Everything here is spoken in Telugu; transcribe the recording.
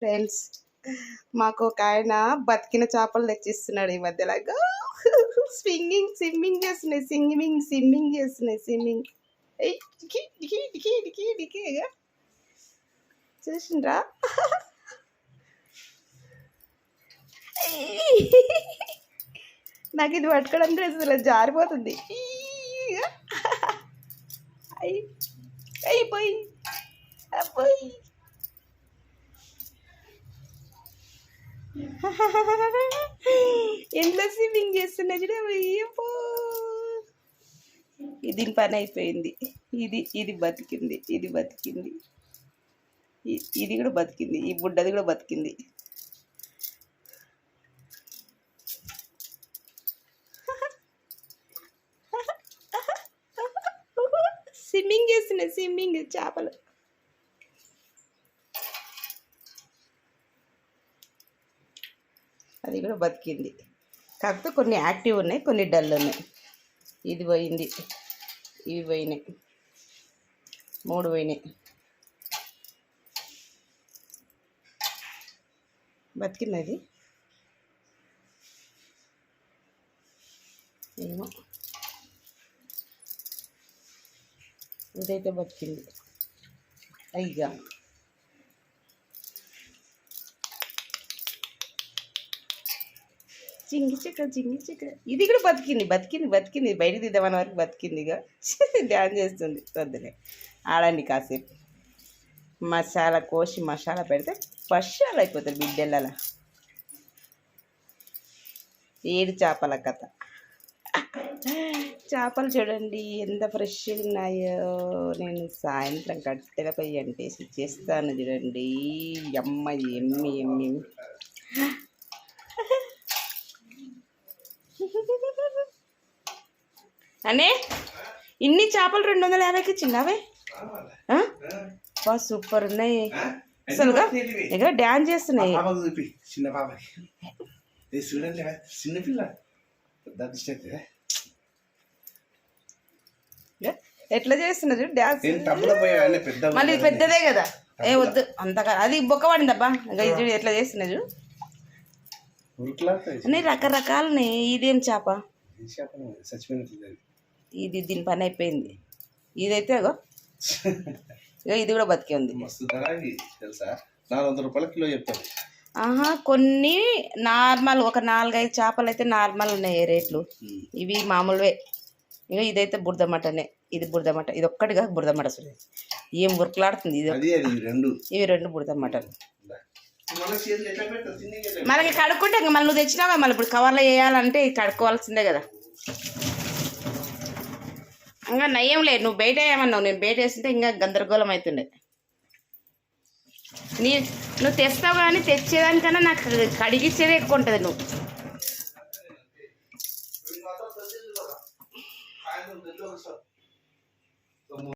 ఫ్రెండ్స్ మాకు ఒక ఆయన బతికిన చేపలు తెచ్చిస్తున్నాడు ఈ మధ్యలో. స్వింగింగ్ స్విమ్మింగ్ చేస్తున్నాయి సింగింగ్ స్విమ్మింగ్ చేస్తున్నాయి స్విమ్మింగ్. చూసిండ్రా? నాకు ఇది పట్టుకోవడం తెలుసు ఇలా జారిపోతుంది. అయిపోయి అయిపోయి ఎంత స్విమ్మింగ్ చేస్తున్నా చూడే దీని పని అయిపోయింది. ఇది ఇది బతికింది ఇది బతికింది. ఇది కూడా బతికింది ఈ బుడ్డది కూడా బతికింది. స్విమ్మింగ్ చేస్తున్నాయి స్విమ్మింగ్ చేపలు. అది కూడా బతికింది. కాకపోతే కొన్ని యాక్టివ్ ఉన్నాయి కొన్ని డల్ ఉన్నాయి. ఇది పోయింది ఇవి పోయినాయి మూడు పోయినాయి. బతికింది అది ఏమో. ఇదైతే బతికింది. అయ్యా. చింగి చిక్క చింగి చిక్క ఇది కూడా బతికింది బతికింది బతికింది. బయట దిద్దామని వరకు బతికింది ఇక ధ్యానం చేస్తుంది వద్దులే ఆడండి కాసేపు. మసాలా కోసి మసాలా పెడితే పషాలు అయిపోతుంది బిడ్డల ఏడు చేపల కథ. చేపలు చూడండి ఎంత ఫ్రెష్గా ఉన్నాయో. నేను సాయంత్రం కట్టెలపై పొయ్యి అంటేసి చేస్తాను చూడండి. అమ్మ ఎమ్మి ఎమ్మి అనే? ఇన్ని చేపలు రెండు వందల యాభైకి ఇచ్చిండావే బా సూపర్ ఉన్నాయి. అసలుగా ఇక డ్యాన్స్ చేస్తున్నాయి. చూపి చిన్న చూడండి ఎట్లా చేస్తున్నారు? డ్యాన్స్ మళ్ళీ పెద్దదే కదా. ఏ వద్దు అంతగా అది బొక్క పడిందబ్బా ఇంకా ఇది చూడు ఎట్లా చేస్తున్నారు? ఉరుకులాడతాయి. అన్నీ రకరకాలని ఇదేం చేప? చచ్చిపోయినట్లేదు ఇది దీని పని అయిపోయింది. ఇదైతే ఇక ఇది కూడా బతికే ఉంది. మస్తు ధర ఇది తెలుసా? నాలుగు వందల రూపాయల కిలో చెప్తాను ఆహా కొన్ని నార్మల్ ఒక నాలుగైదు చేపలు అయితే నార్మల్ ఉన్నాయి రేట్లు. ఇవి మామూలువే. ఇక ఇదైతే బురద మటనే. ఇది బురద మట ఇది ఒక్కటిగా బురద మట అసలు. ఏం ఉరుకులాడుతుంది ఇది? ఇవి రెండు. బురద మటలు. మళ్ళీ చేతులు ఎట్లా పెడతావు తిన్నీకి ఎట్లా? మనకి కడుక్కుంటే ఇంకా మళ్ళీ నువ్వు తెచ్చినావా మళ్ళీ ఇప్పుడు కవర్లో వేయాలంటే కడుక్కోవాల్సిందే కదా. ఇంకా నయ్యం లేదు. నువ్వు బయట వేయమన్నావు నేను బయట వేస్తుంటే ఇంకా గందరగోళం అవుతుండే నీ నువ్వు తెస్తావు కానీ తెచ్చేదానికన్నా నాకు కడిగిచ్చేదే ఎక్కువ ఉంటుంది నువ్వు. Thank you.